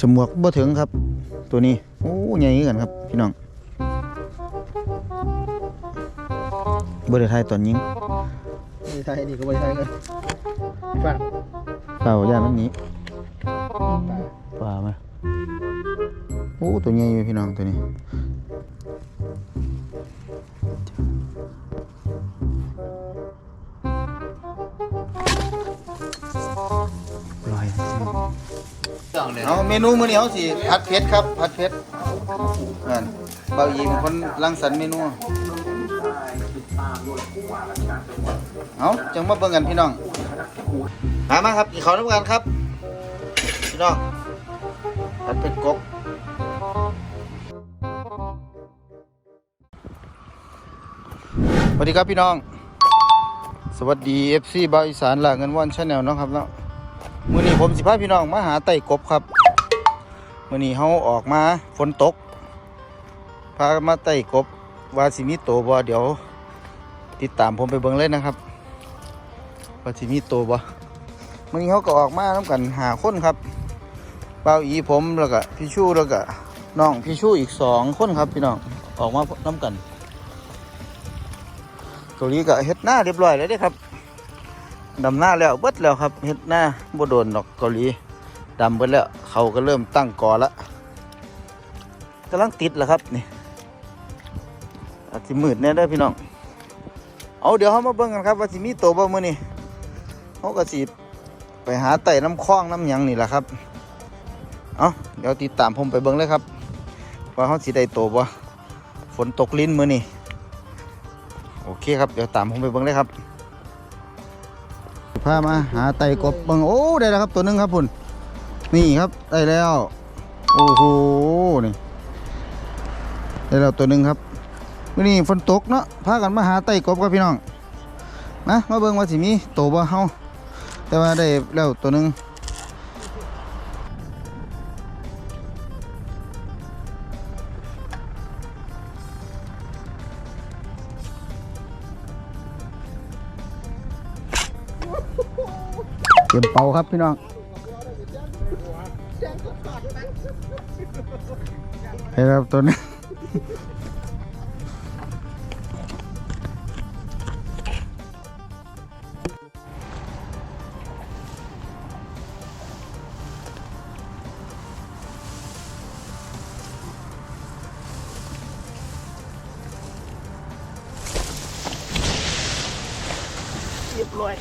สมวกบ่ถึงครับ ตัวนี้โอ้ใหญ่กันครับ พี่น้องบ่ได้ทายตอนยิงไม่ใช่นี่ก็ไม่ใช่กันฝากเปล่าย่ามันหนี้ปลามาโอ้ตัวใหญ่อยู่พี่น้องตัวนี้ เอาเมนูมื้อนี้เขาสิผัดเผ็ดครับผัดเผ็ดนั่นเบาอีเป็นคนรังสรรค์เมนูเอาจังมาเบิ่งกันพี่น้องมามาครับอีกขอน้ำกันครับพี่น้องผัดเผ็ดกบสวัสดีครับพี่น้อง สวัสดี FC บาอีสานหลากเงินวันชาแนลนาะครับเนาะ มื้อนี้ผมสิพาพี่น้องมาหาไต่กบครับมื้อนี้เฮาออกมาฝนตก พามาไต่กบว่าสิมีโตบ่เดี๋ยว ติดตามผมไปเบิ่งเลยนะครับว่าสิมีโตบ่มื่อนี้เขาก็ออกมาน้ำกันหาคนครับเป้าอีผมแล้วก็พี่ชูแล้วก็น้องพี่ชูอีกสองคนครับพี่น้องออกมาน้ำกันเกาหลีก็เฮ็ดหน้าเรียบร้อยแล้วเด้ครับ ดำหน้าแล้วเบิดแล้วครับเฮ็ดหน้าบ่โดนดอกเกาหลีดำเบิดแล้วเขาก็เริ่มตั้งกอละกำลังติดแล้วครับนี่อาจสิมืดแน่เด้อพี่น้องเอาเดี๋ยวเขามาเบิ่งกันครับว่าสิมีโตบ่มื้อนี้เขาก็สิไปหาไต่น้ำคล้องน้ำหยังนี่แหละครับเอาเดี๋ยวติดตามผมไปเบิ้งเลยครับ ว่าเขาสิได้โตบ่ฝนตกลิ้นมือนี่โอเคครับเดี๋ยวตามผมไปเบิ้งเลยครับ พามาหาไต่กบเบิ้งโอ้ได้แล้วครับตัวหนึงครับพุ่นนี่ครับได้แล้วโอ้โหนี่ได้แล้วตัวหนึงครับมื่อนี้ฝนตกเนาะพากันมาหาไต่กบครับพี่น้องนะมาเบิ้งว่าสิมีโตบ่เฮาแต่ว่าได้แล้วตัวหนึ่ง รียมเป่าครับพี่น้องให้แล้วตัวนึงเรียบร้อย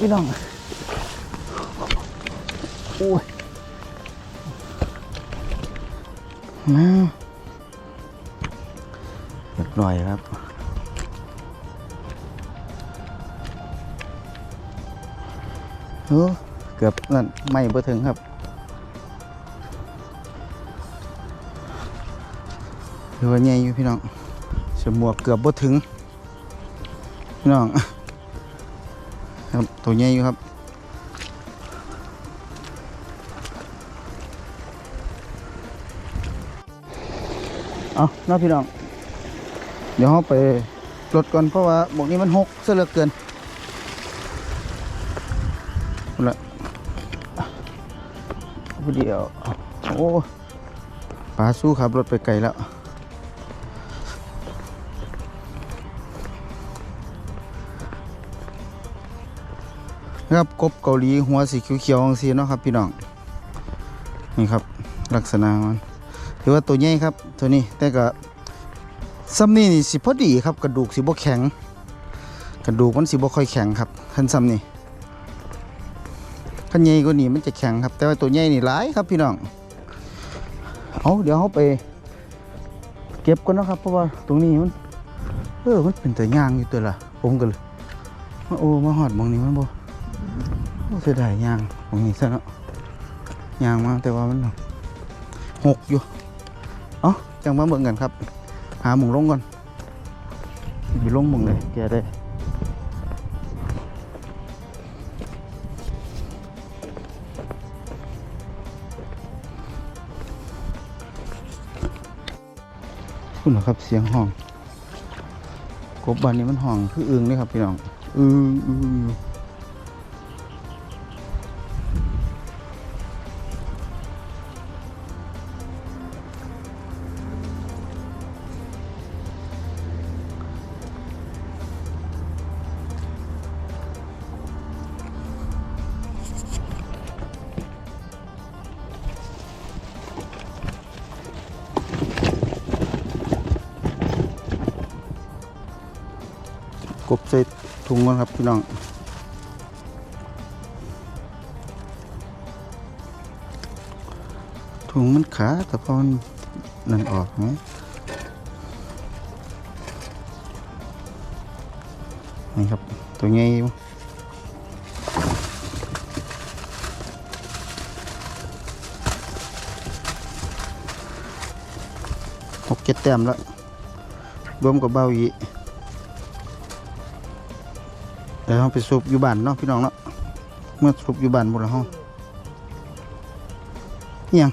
พี่น้องโอ้ยมาเรียบร้อยครับโอ้เกือบนั่นไม่เบอถึงครับหรือว่าใหญ่อยู่พี่น้องสมวกเกือบบ่ถึง พี่น้อง ครับตัวใหญ่อยู่ครับเอาน้าพี่น้อง เดี๋ยวเราไปรถก่อนเพราะว่าหมวกนี้มันหกเสียเลือเกินเอาละเดียว โอ้ปลาสู้ขับรถไปไกลแล้ว นะครับกบเกาหลีหัวสีเขียวๆจังซีเนาะครับพี่น้องนี่ครับลักษณะมันถือว่าตัวใหญ่ครับตัวนี้แต่ก็ซ้ำนี่นี่สิพอดีครับ กระดูกสิบ่แข็ง กระดูกมันสิบ่ค่อยแข็งครับคันซ้ำนี่คันใหญ่กว่านี้มันจะแข็งครับ แต่ว่าตัวใหญ่นี่หลายครับพี่น้องเอาเดี๋ยวเขาไป เก็บก่อนนะครับ เพราะว่าตรงนี้มันเออมันเป็นแต่ย่างอยู่ตัวละผมก็เลยมาโอ้มาหอดมองนี้มันบ่โอ้ เสียดายยางของนี้ซะเนาะยางมาแต่ว่ามันหกอยู่อ๋อจังมาเบิ่งกันครับ หาหมงลงก่อนอยู่ลงมุงเลยแกได้คุณเหครับเสียงห้องกบบานนี้มันห้องคืออึงเลยครับพี่น้องอึงอึง ก่อนครับพี่น้องถุงมันขาแต่พอมันนั่นออกไหมนี่ครับ ตัวใหญ่หกเจ็ดแต้มแล้วรวมกับเบาอี เดี๋ยวเราไปสูบอยู่บ้านเนาะพี่น้องเนาะเมื่อสูบอยู่บ้านหมดแล้วห้องยัง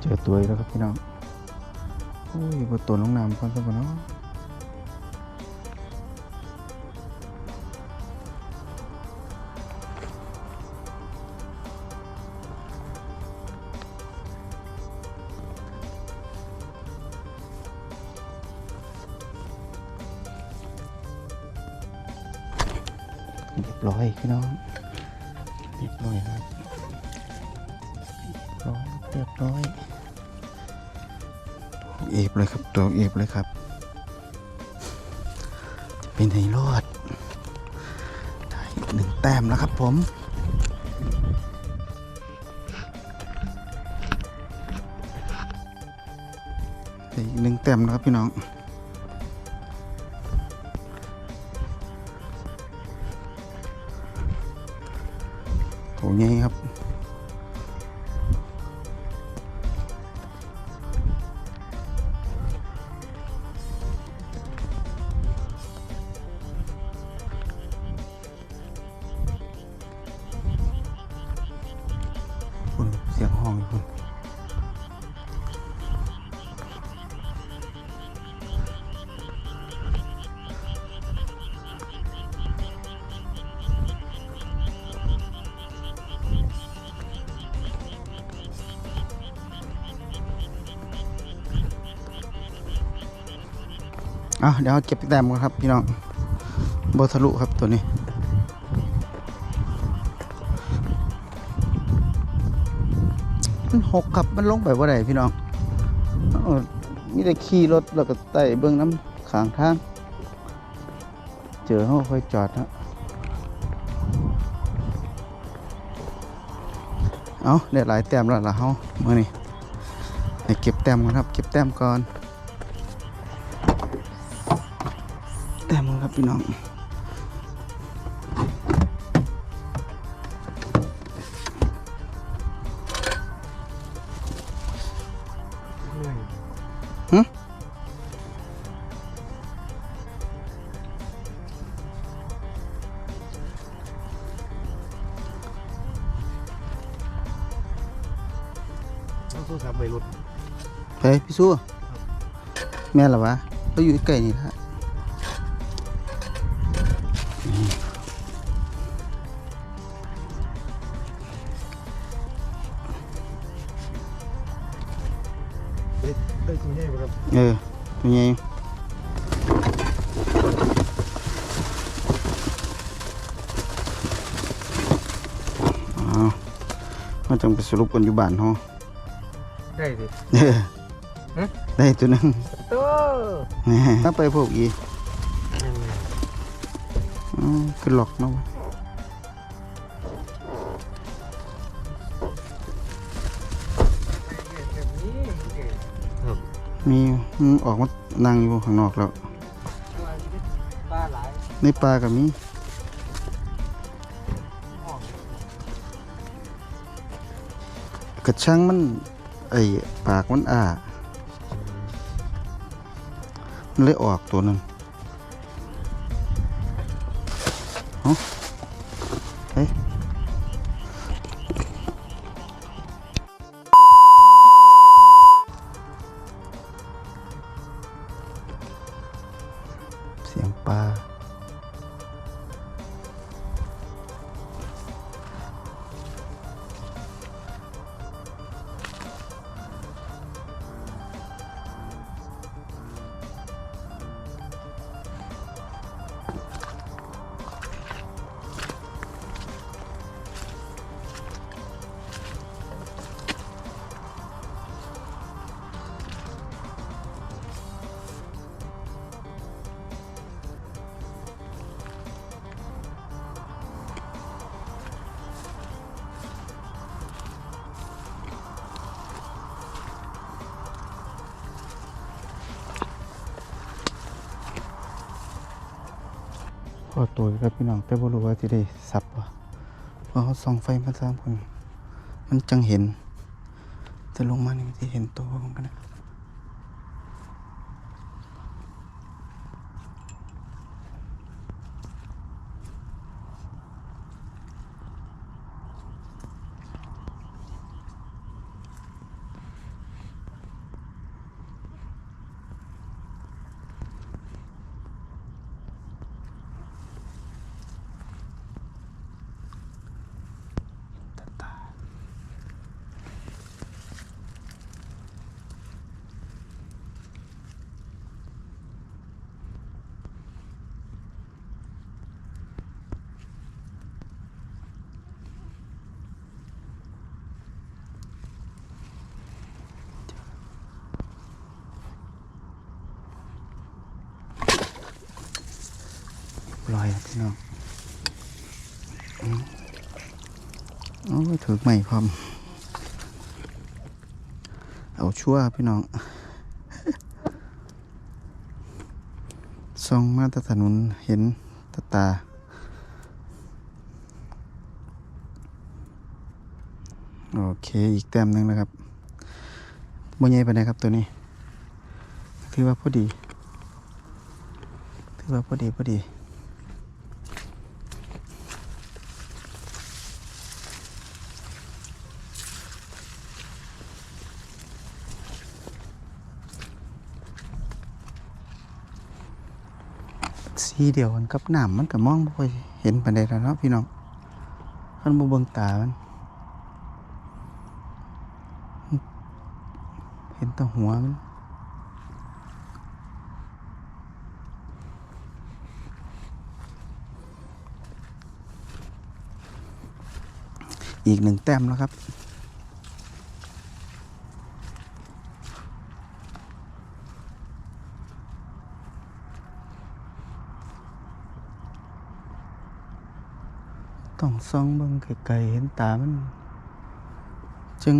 เจอตัวอีกแล้วครับพี่น้องโอ้ยบนตัวน้องน้ำก่อนสักก่อนเนาะ ร้อยพี่น้องเรียบร้อยครับร้อยเรียบร้อยเอฟเลยครับตัวเอฟเลยครับเป็นไฮรอดได้อีกหนึ่งแต้มแล้วครับผมได้อีกหนึ่งแต้มแล้วครับพี่น้อง ใหญ่ครับ อะเดี๋ยวเก็บแต้มกันครับพี่น้องบทะลุครับตัวนี้มันหกครับมันลงไปว่าไรพี่น้องอมีแต่ขี่รถแล้วก็ไต่เบื้องน้ำขางทาง เจอเขาค่อยจอดนะเอาได้หลายแต้มแล้วล่ะเขาเมื่อนี้เก็บแต้มก่อนครับ เก็บแต้มก่อน ครับพี่น้องหึต้องสู้ครับไปรถไปพี่สู้แม่นเหรอวะเราอยู่ใกล้นี่ละไได้ตัวใหญ่ครับเออตัวใหญ่อ้าวมาจังไปสรุปกันอยู่บ้านเฮาได้ดิเออฮะได้ตัวหนึงตัวแหมถ้าไปพวกอีอ๋อขึ้นหลอกเนาะ มีอืมออกมานั่งอยู่ข้างนอกแล้วในป่าก็มีกระชังมันไอปากมันอ้ามันเลยออกตัวนึงเอ้า อตัวครับพี่น้องแต่บ่รู้ว่าสิได้สับบ่เพราะเขาส่องไฟมาสามคนมันจังเห็น จะลงมานี่มันสิเห็นตัวมั อยพี่น้องโอ้ยถือใหม่พร้อม เอาชั่วพี่น้องส่องมาแตถนนเห็นตาตาโอเค อีกแต้มนึงนะครับบ่ใหญ่ไปไหนใดครับตัวนี้ ถือว่าพอดี ถือว่าพอดีพอดี สีเดียวกันกับน้ำมันก็มองบ่ค่อยเห็นปานใดแล้วเนาะพี่น้องมันบ่เบิ่งตามันเห็นแต่หัวมันอีกหนึ่งแต้มแล้วครับ ต้องส่องเบิ่งไกลๆเห็นตามัน จึง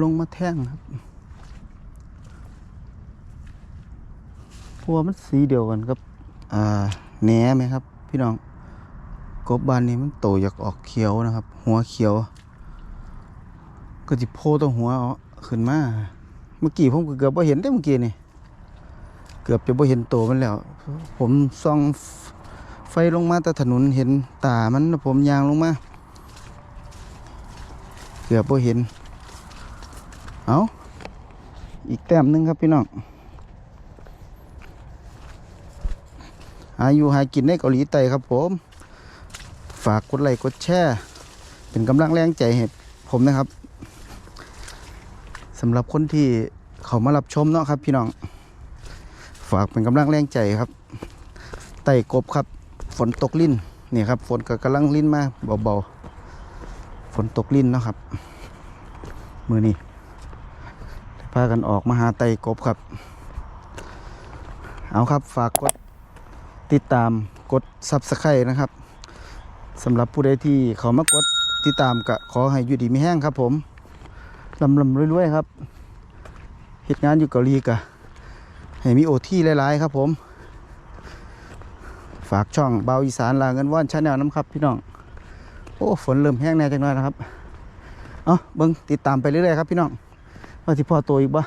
ลงมาแท่งครับพวมันสีเดียวกันกับอ่าแหนไหมครับ พี่น้องกบบานนี้มันโตอยากออกเขียวนะครับ หัวเขียว ก็จิโพตัวหัวเอขึ้นมา เมื่อกี้ผมเกือบบ่เห็นได้เมื่อกี้นี่ เกือบจะบ่เห็นโตมันแล้ว ผมส่อง ฟลงมาแต่ถนนเห็นตามันผมยางลงมา เกือบบ่เห็น เอาอีกแต้มหนึงครับพี่น้องอายู่หากินในเกาหลีใต้ครับผม ฝากกดไลค์กดแชร์เป็นกำลังแรงใจให้ผมนะครับสำหรับคนที่เขามารับชมเนาะครับพี่น้อง ฝากเป็นกำลังแรงใจครับไต่กบครับ ฝนตกลิ้นนี่ครับ ฝนก็กำลังลิ้นมาเบาๆฝนตกลิ้นเนาะครับ มือนี้พากันออกมาหาไตกบครับ เอาครับฝากกดติดตามกดซับสไครต์นะครับสำหรับผู้ใดที่เขามากดติดตามก็ขอให้อยู่ดีมีแห้งครับ ผมลำลำรวยๆครับเหตุงานอยู่เกาหลีกะให้มีโอที่หลายๆครับผม ฝากช่องเบาอีสานลาเงินว่านชาแนลน้ำครับพี่น้อง โอ้ฝนเริ่มแห้งแน่จังน้อยนะครับ เอาเบิ้งติดตามไปเรื่อยๆครับพี่น้อง ว่าที่พ่อตัวอีกบ่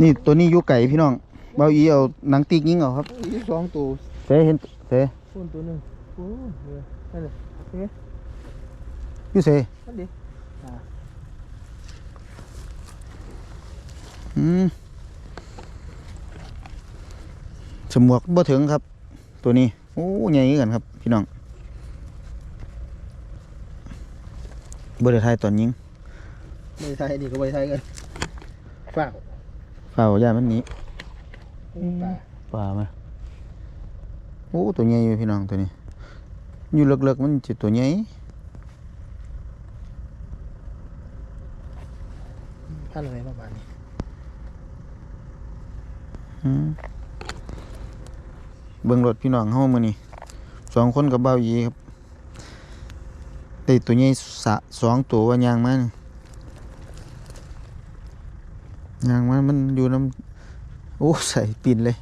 นี่ตัวนี้อยู่ไก่พี่น้องยเบาอีเอาหนังติ๊กยิงเอาครับอีกสองตัวเสเห็นเสคนตัวหนึ่งโอ้เออนั่นเลยเฮ้ยอยู่เสนั่นดิอ่าอืม สมวกบ่ถึงครับ ตัวนี้โอ้ใหญ่กันครับ พี่น้องบ่ได้ทายตอนยิงไม่ใช่นี่ก็ไม่ใช่กันฝากฝ้าวย่านมันหนี้ปลาป่ามาโอ้ตัวใหญ่อยู่พี่น้องตัวนี้ อยู่เลิกๆมันจะตัวใหญ่พันอะไรประมาณนี้อืม เบิ่งรถพี่น้องเฮามือนี้สองคนกับเบ้าอีครับได้ตัวใหญ่สะสองตัวว่ายางมานี่ยางมามันอยู่น้ำโอ้ใส่ปินเลย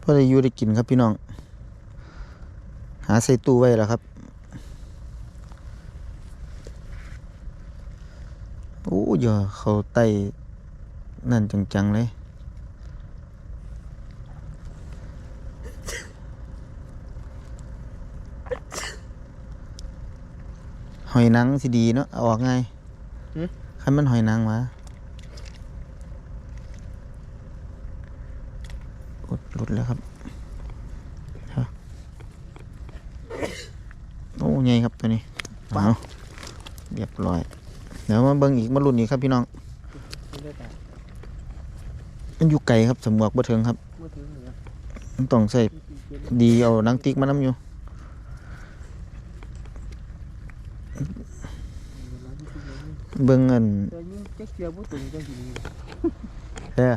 พอได้อยู่ได้กินครับพี่น้อง หาใส่ตู้ไว้แล้วครับ โอ้ยอย่าเขาไต่นั่นจังๆเลย หอยนังสิดีเนาะเอาออกง่ายคันมันหอยนังมาอุดหลุดแล้วครับโอ้ใหญ่ครับตัวนี้เอาเรียบร้อย เดี๋ยวมาเบิ่งอีกมาลุ้นอีกครับพี่น้องไม่ได้ปลามันอยู่ไกลครับสมวกบ่ถึงครับเมื่อถึงเหนือมันต้องใส่ดีเอาหนังติ๊กมานํอยู่เบิ่งเงินแต่ยิ่งเจ๊กเกียวผู้ตุ่มจังสิมี แท้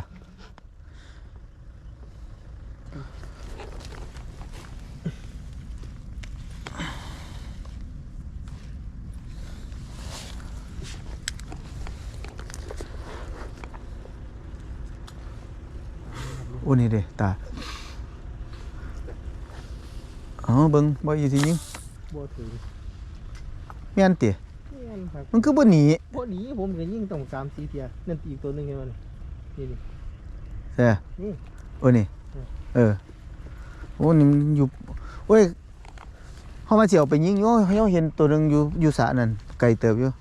โอ้นี่เด้ตาอ๋อเบิ่งบ่อยู่ที่ยิงบ่ถึงแม่นติแม่นครับมันคือบ่หนีบ่หนีผมจะยิ่งต้องสามสี่เทียนั่นอีกตัวหนึงใช่ไหมนี่นี่แท้นี่โอ้นี่อืมเออโอ้นี่มันอยู่โอ้ยเฮามาสิเอาไปยิงอยู่โอ้ยเฮาเห็นตัวหนึงอยู่อยู่สระนั่นไกลเติบอยู่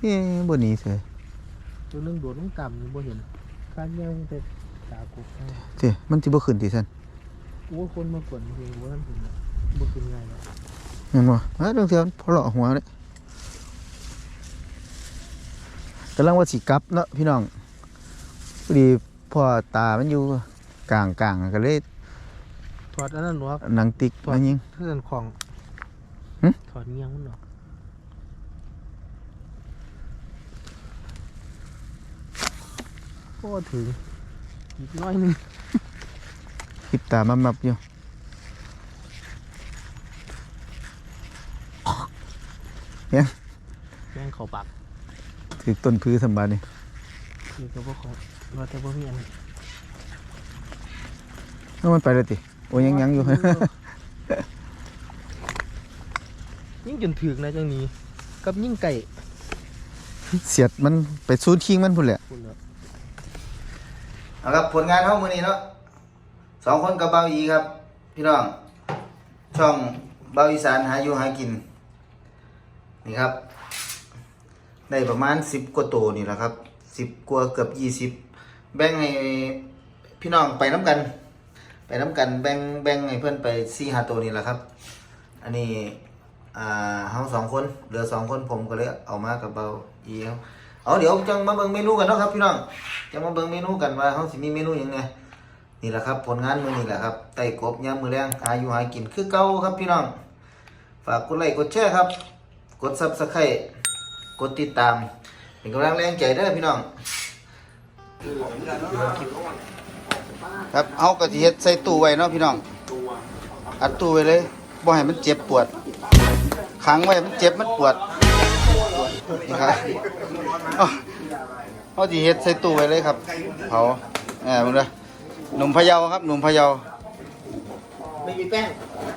เอ๊ะบ่หนีเสย ตัวหนึงโดดลงต่ำนี่บ่เห็นการเงี้ยมันเป็นตากุกเจ้มันสิบ่ขึ้นติซั่นโอ้คนมากวนเพลงบ่ทันถึงนะบ่ขึ้นง่ายแล้วแม่นบ่เอ้ยเรื่องเทื่อมันพอเลาะหัวเด้กำลังว่าสิกลับเนาะพี่น้องพอดีพ่อตามันอยู่กลางๆก็เลยถอดอันนั้นหรอหนังติ๊กมายิงเพื่อนของหึถอดเงี้ยงมันหรอ ก็ถึงอีกน้อยหนึงปิดตามับๆอยู่แม่งเขาปากถือต้นพื้สำบาดนี่คือก็บ่ขอว่าแต่บ่มีอันเอามันไปเลยติ โอ้ยังยังอยู่ ยิ่งจนถึกนะจังนี้ กับยิ่งไก่ เสียดมันไปซูดคิงมันพุ่นแหละคุณแล้ว เอาครับผลงานเท่ามือนี้เนาะสองคนกับเบาอีครับ พี่น้อง ช่องเบาอีสานหาอยู่หากิน นี่ครับ ได้ประมาณสิบกว่าตัวนี่แหละครับสิบกว่าเกือบยี่สิบแบ่งให้พี่น้องไปน้ำกัน ไปน้ำกันแบ่งแบ่งให้เพื่อนไปสี่หาตัวนี่แหละครับ อันนี้อ่าเฮาสองคนเหลือสองคนผมก็เลยเอามากับเบาอีครับ เอาเดี๋ยวจังมาเบิ่งเมนูกันเนาะครับพี่น้องจังมาเบิ่งเมนูกันว่าเฮาสิมีเมนูยังไงนี่แหละครับ ผลงานมือนี้แหละครับไต่กบยามมือแรงหาอยู่หากินคือเก่าครับพี่น้อง ฝากกดไลค์กดแชร์ครับ กด Subscribe กดติดตาม เป็นกำลังแรงใจเด้อพี่น้อง ครับเอากระเทียดใส่ตู้ไว้เนาะพี่น้อง อัดตู้ไว้เลยบ่ให้มันเจ็บปวดขังไว้มันเจ็บมันปวด นี่ครับเอาเอาจีเฮ็ดใส่ตู้ไว้เลยครับเผาแหมมึงเด้อหนุ่มพะเยาครับ หนุ่มพะเยาไม่มีแป้ง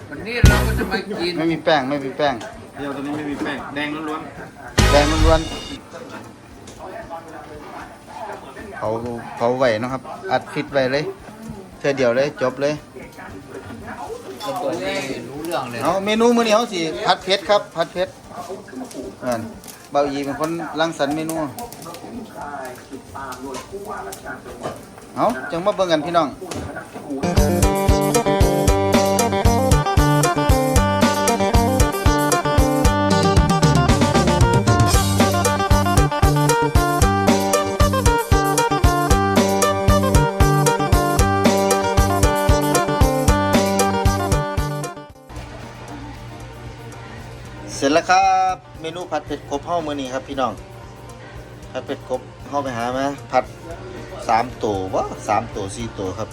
วันนี้เราก็จะมากินไม่มีแป้งไม่มีแป้งเดียวตัวนี้ไม่มีแป้งแดงล้วนแดงล้วนๆเผาเผาไว้เนาะครับ อัดฟิตไว้เลยเท่อเดียวเลยจบเลยตัวนี้รู้เรื่องเลยเอาเมนูมื้อนี้เขาสิผัดเผ็ดครับผัดเผ็ดนั่น เบาอีเป็นคนรังสรรค์เมนูเอาจังมาเบิ่งกันพี่น้อง ล้วครับ เมนูผัดเผ็ดกบเฮามือนี้ครับพี่น้องผัดเผ็ดกบเฮาไปหาไหมผัดสามตัวบ่สามตัวสี่ตัวครับ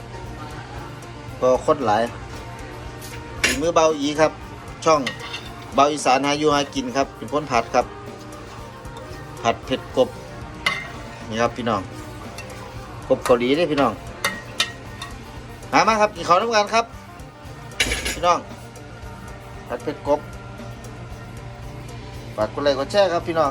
ก็คนหลายฝีมือเบาอีครับ ช่องเบาอีสานหาอยู่หากินครับ เป็นคนผัดครับ ผัดเผ็ดกบนี่ครับพี่น้องกบเกาหลีเด้พี่น้องหามาครับกินข้าวน้ำกันครับ พี่น้องผัดเผ็ดกบ ฝากกดไลค์กดแชร์ครับพี่น้อง